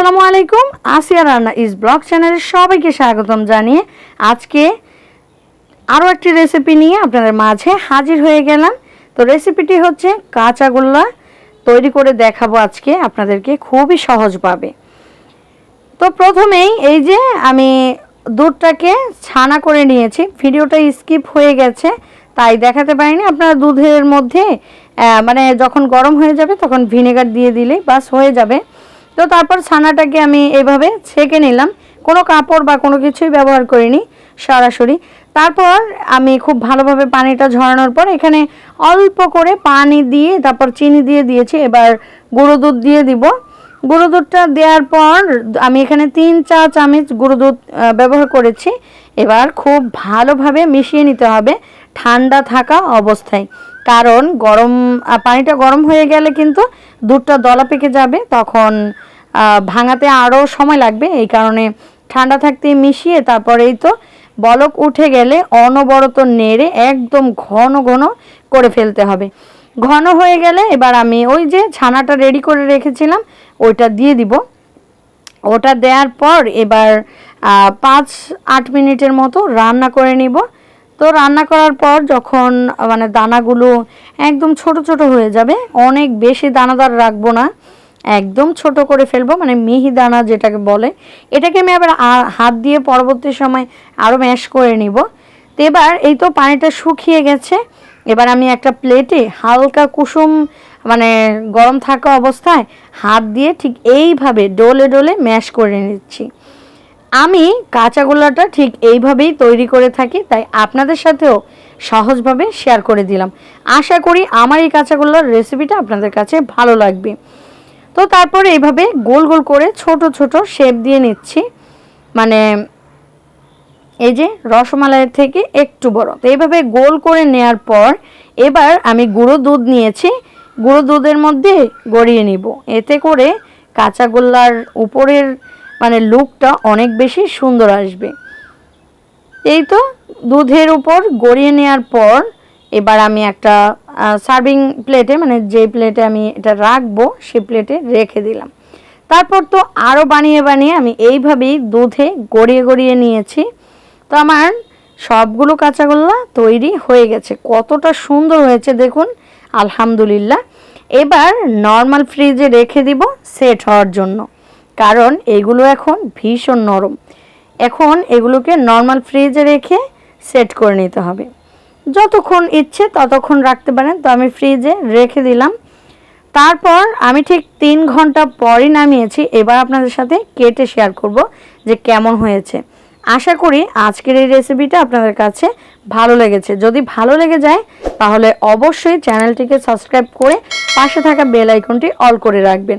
আসসালামু আলাইকুম। আসিয়া রান্না ইস ব্লগ চ্যানেলের সবাইকে স্বাগতম জানিয়ে আজকে আরও একটি রেসিপি নিয়ে আপনাদের মাঝে হাজির হয়ে গেলাম। তো রেসিপিটি হচ্ছে কাঁচাগোল্লা তৈরি করে দেখাবো আজকে আপনাদেরকে খুবই সহজভাবে। তো প্রথমেই এই যে আমি দুধটাকে ছানা করে নিয়েছি। ভিডিওটা স্কিপ হয়ে গেছে, তাই দেখাতে পারিনি। আপনারা দুধের মধ্যে মানে যখন গরম হয়ে যাবে তখন ভিনেগার দিয়ে দিলেই বাস হয়ে যাবে। তো তারপর ছানাটাকে আমি এভাবে ছেঁকে নিলাম। কোনো কাপড় বা কোনো কিছুই ব্যবহার করিনি সরাসরি। তারপর আমি খুব ভালোভাবে পানিটা ঝরানোর পর এখানে অল্প করে পানি দিয়ে, তারপর চিনি দিয়ে দিয়েছি। এবার গুঁড়ো দুধ দিয়ে দিব। গুঁড়ো দুধটা দেওয়ার পর আমি এখানে তিন চা চামচ গুঁড়ো দুধ ব্যবহার করেছি। এবার খুব ভালোভাবে মিশিয়ে নিতে হবে ঠান্ডা থাকা অবস্থায়। কারণ গরম পানিটা গরম হয়ে গেলে কিন্তু দুধটা দলা পেকে যাবে, তখন ভাঙাতে আরও সময় লাগবে। এই কারণে ঠান্ডা থাকতে মিশিয়ে তারপরেই তো বলক উঠে গেলে অনবরত নেড়ে একদম ঘন ঘন করে ফেলতে হবে। ঘন হয়ে গেলে এবার আমি ওই যে ছানাটা রেডি করে রেখেছিলাম, ওইটা দিয়ে দিব। ওটা দেওয়ার পর এবার পাঁচ আট মিনিটের মতো রান্না করে নিব। তো রান্না করার পর যখন মানে দানাগুলো একদম ছোট ছোট হয়ে যাবে, অনেক বেশি দানাদার রাখব না, একদম ছোট করে ফেলব মানে মিহি দানা যেটাকে বলে, এটাকে আমি আবার হাত দিয়ে পরবর্তী সময় আরও ম্যাশ করে নিব। তো এবার এই তো পানিটা শুকিয়ে গেছে, এবার আমি একটা প্লেটে হালকা কুসুম মানে গরম থাকা অবস্থায় হাত দিয়ে ঠিক এইভাবে ডোলে ডোলে ম্যাশ করে নিচ্ছি। আমি কাঁচাগোল্লাটা ঠিক এইভাবেই তৈরি করে থাকি, তাই আপনাদের সাথেও সহজভাবে শেয়ার করে দিলাম। আশা করি আমার এই কাঁচাগোল্লার রেসিপিটা আপনাদের কাছে ভালো লাগবে। তো তারপরে এইভাবে গোল গোল করে ছোট ছোট শেপ দিয়ে নিচ্ছি। মানে এই যে রসমালাইয়ের থেকে একটু বড়। তো এইভাবে গোল করে নেয়ার পর এবার আমি গুঁড়ো দুধ নিয়েছি। গুঁড়ো দুধের মধ্যে গড়িয়ে নিব। এতে করে কাঁচাগোল্লার উপরের মানে লুকটা অনেক বেশি সুন্দর আসবে। এই তো দুধের উপর গড়িয়ে নেওয়ার পর এবার আমি একটা সার্ভিং প্লেটে মানে যে প্লেটে আমি এটা রাখব সে প্লেটে রেখে দিলাম। তারপর তো আরও বানিয়ে বানিয়ে আমি এইভাবেই দুধে গড়িয়ে গড়িয়ে নিয়েছি। তো আমার সবগুলো কাঁচাগোল্লা তৈরি হয়ে গেছে। কতটা সুন্দর হয়েছে দেখুন, আলহামদুলিল্লাহ। এবার নর্মাল ফ্রিজে রেখে দিব সেট হওয়ার জন্য। কারণ এগুলো এখন ভীষণ নরম। এখন এগুলোকে নর্মাল ফ্রিজে রেখে সেট করে নিতে হবে। যতক্ষণ ইচ্ছে ততক্ষণ রাখতে পারেন। তো আমি ফ্রিজে রেখে দিলাম। তারপর আমি ঠিক তিন ঘণ্টা পরই নামিয়েছি। এবার আপনাদের সাথে কেটে শেয়ার করব যে কেমন হয়েছে। আশা করি আজকের এই রেসিপিটা আপনাদের কাছে ভালো লেগেছে। যদি ভালো লেগে যায়, তাহলে অবশ্যই চ্যানেলটিকে সাবস্ক্রাইব করে পাশে থাকা বেল আইকনটি অল করে রাখবেন।